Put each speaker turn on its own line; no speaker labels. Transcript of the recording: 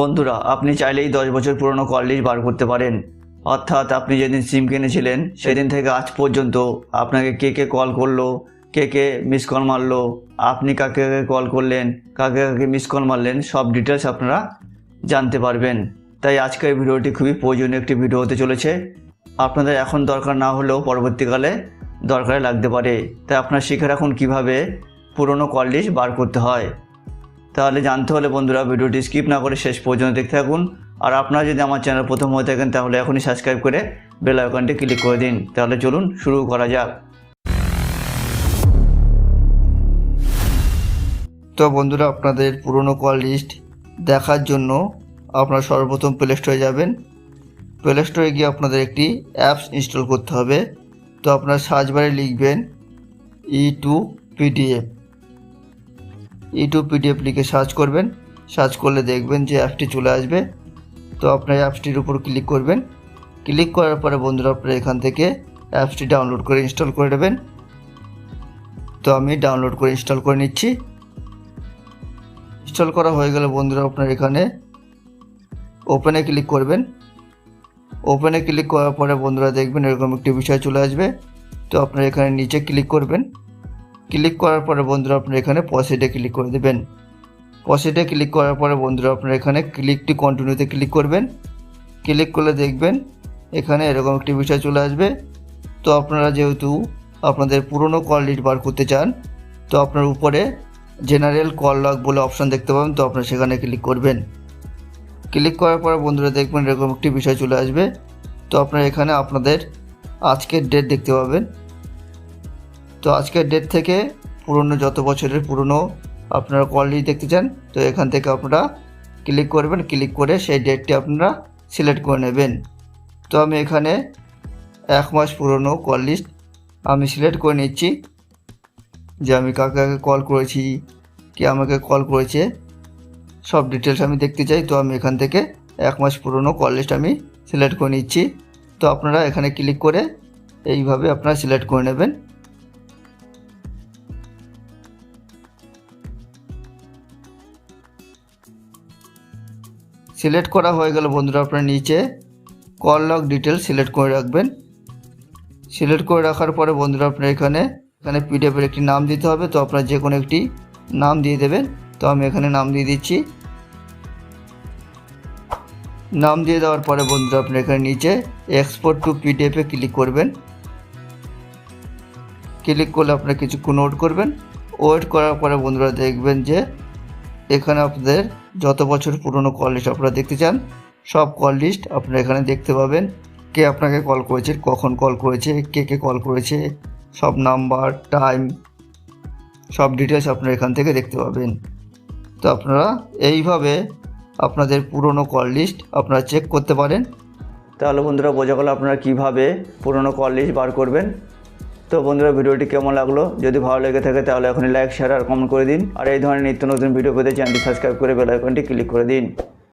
বন্ধুরা, আপনি চাইলেই দশ বছর পুরনো কল লিস্ট বার করতে পারেন। অর্থাৎ আপনি যেদিন সিম কিনেছিলেন, সেদিন থেকে আজ পর্যন্ত আপনাকে কে কে কল করল, কে কে মিস কল মারলো, আপনি কাকে কাকে কল করলেন, কাকে কাকে মিস কল মারলেন, সব ডিটেলস আপনারা জানতে পারবেন। তাই আজকের ভিডিওটি খুবই প্রয়োজনীয় একটি ভিডিও হতে চলেছে। আপনাদের এখন দরকার না হলেও পরবর্তীকালে দরকারে লাগতে পারে। তাই আপনারা শিখে রাখুন কীভাবে পুরনো কল লিস্ট বার করতে হয়। তাহলে জানতে হলে বন্ধুরা ভিডিওটি স্কিপ না করে শেষ পর্যন্ত দেখতে থাকুন। আর আপনারা যদি আমার চ্যানেল প্রথম হয়ে থাকেন, তাহলে এখনই সাবস্ক্রাইব করে বেল আইকনটি ক্লিক করে দিন। তাহলে চলুন শুরু করা যাক।
তো বন্ধুরা, আপনাদের পুরনো কল লিস্ট দেখার জন্য আপনারা সর্বপ্রথম প্লে স্টোরে যাবেন। প্লে স্টোরে গিয়ে আপনাদের একটি অ্যাপস ইনস্টল করতে হবে। তো আপনারা সার্চ বারে লিখবেন E to PDF E to PDF লিখে সার্চ করবেন। সার্চ করলে দেখবেন যে অ্যাপটি চলে আসবে। তো আপনার অ্যাপসটির উপর ক্লিক করবেন। ক্লিক করার পরে বন্ধুরা আপনারা এখান থেকে অ্যাপসটি ডাউনলোড করে ইনস্টল করে নেবেন। তো আমি ডাউনলোড করে ইনস্টল করে নিচ্ছি। ইনস্টল করা হয়ে গেলে বন্ধুরা আপনার এখানে ওপেনে ক্লিক করবেন। ওপেনে ক্লিক করার পরে বন্ধুরা দেখবেন এরকম একটি বিষয় চলে আসবে। তো আপনারা এখানে নিচে ক্লিক করবেন। ক্লিক করার পরে বন্ধুরা আপনারা এখানে পসিটে ক্লিক করে দেবেন। পসিটে ক্লিক করার পরে বন্ধুরা আপনারা এখানে ক্লিক টু কন্টিনিউতে ক্লিক করবেন। ক্লিক করলে দেখবেন এখানে এরকম একটি বিষয় চলে আসবে। তো আপনারা যেহেতু আপনাদের পুরনো কল লিস্ট বার করতে চান, তো আপনার উপরে জেনারেল কল লগ বলে অপশান দেখতে পাবেন, তো আপনারা সেখানে ক্লিক করবেন। ক্লিক করার পরে বন্ধুরা দেখবেন এরকম একটি বিষয় চলে আসবে। তো আপনারা এখানে আপনাদের আজকের ডেট দেখতে পাবেন। তো আজকের ডেট থেকে পুরনো যত বছরের পুরনো আপনারা কল লিস্ট দেখতে চান, তো এখান থেকে আপনারা ক্লিক করবেন ক্লিক করে সেই ডেটটি আপনারা সিলেক্ট করে নেবেন। তো আমি এখানে এক মাস পুরনো কল লিস্ট আমি সিলেক্ট করে নিচ্ছি। যে আমি কাকে কাকে কল করেছি, কে আমাকে কল করেছে, সব ডিটেলস আমি দেখতে চাই, তো আমি এখান থেকে এক মাস পুরনো কল লিস্ট আমি সিলেক্ট করে নিচ্ছি। তো আপনারা এখানে ক্লিক করে এইভাবে আপনারা সিলেক্ট করে নেবেন। সিলেক্ট করা হয়ে গেল বন্ধুরা আপনার নিচে। কল লগ ডিটেলস সিলেক্ট করে রাখবেন। সিলেক্ট করে রাখার পরে বন্ধুরা আপনার এখানে এখানে পিডিএফের একটি নাম দিতে হবে, তো আপনার যে কোনো একটি নাম দিয়ে দেবেন। তো আমি এখানে নাম দিয়ে দিচ্ছি। নাম দিয়ে দেওয়ার পরে বন্ধুরা আপনি এখানে নিচে এক্সপোর্ট টু পিডিএফে ক্লিক করবেন। ক্লিক করলে আপনারা কিছুক্ষণ ওয়েট করবেন। ওয়েট করার পরে বন্ধুরা দেখবেন যে এখানে আপনাদের যত বছর পুরনো কল লিস্ট আপনারা দেখতে চান, সব কল লিস্ট আপনারা এখানে দেখতে পাবেন। কে আপনাকে কল করেছে, কখন কল করেছে, কে কে কল করেছে, সব নাম্বার টাইম সব ডিটেলস আপনারা এখান থেকে দেখতে পাবেন। তো আপনারা এইভাবে আপনাদের পুরনো কল লিস্ট আপনারা চেক করতে পারেন।
তাহলে বন্ধুরা, বোঝা গেল আপনারা কীভাবে পুরনো কল লিস্ট বার করবেন। তো বন্ধুরা, ভিডিওটি কেমন লাগল? যদি ভালো লেগে থাকে তাহলে এখনই লাইক শেয়ার আর কমেন্ট করে দিন। আর এই ধরনের নিত্য নতুন ভিডিও পেতে চ্যানেলটি সাবস্ক্রাইব করে বেল আইকনটি ক্লিক করে দিন।